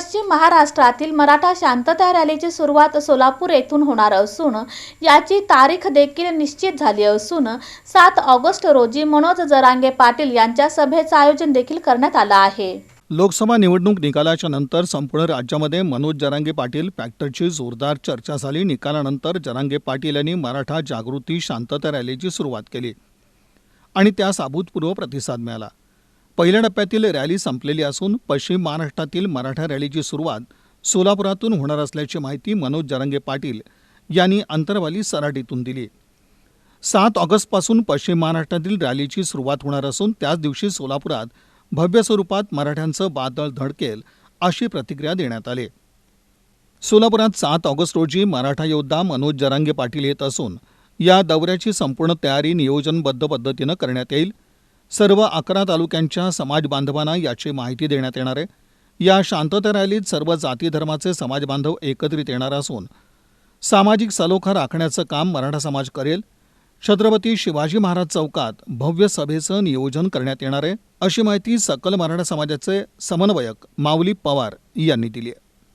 पश्चिम महाराष्ट्रातील मराठा शांतता रॅलीची सुरुवात सोलापूर येथून होणार असून याची तारीख देखील निश्चित झाली असून सात ऑगस्ट रोजी मनोज जरांगे पाटील यांच्या सभेचं आयोजन देखील करण्यात आलं आहे. लोकसभा निवडणूक निकालाच्या नंतर संपूर्ण राज्यामध्ये मनोज जरांगे पाटील फॅक्टरची जोरदार चर्चा झाली. निकालानंतर जरांगे पाटील यांनी मराठा जागृती शांतता रॅलीची सुरुवात केली आणि त्यास अभूतपूर्व प्रतिसाद मिळाला. पहिल्या टप्प्यातील रॅली संपलेली असून पश्चिम महाराष्ट्रातील मराठा रॅलीची सुरुवात सोलापुरातून होणार असल्याची माहिती मनोज जरांगे पाटील यांनी अंतरवाली सराटीतून दिली. सात ऑगस्टपासून पश्चिम महाराष्ट्रातील रॅलीची सुरुवात होणार असून त्याच दिवशी सोलापुरात भव्य स्वरूपात मराठ्यांचं बादळ धडकेल अशी प्रतिक्रिया देण्यात आली. सोलापुरात सात ऑगस्ट रोजी मराठा योद्धा मनोज जरांगे पाटील येत असून या दौऱ्याची संपूर्ण तयारी नियोजनबद्ध पद्धतीनं करण्यात येईल. सर्व अकरा तालुक्यांच्या समाज बांधवांना याची माहिती देण्यात येणार आहे. या शांतता रॅलीत सर्व जाती धर्माचे समाज बांधव एकत्रित येणार असून सामाजिक सलोखा राखण्याचं काम मराठा समाज करेल. छत्रपती शिवाजी महाराज चौकात भव्य सभेचं नियोजन करण्यात येणार आहे अशी माहिती सकल मराठा समाजाचे समन्वयक माऊली पवार यांनी दिली आहे.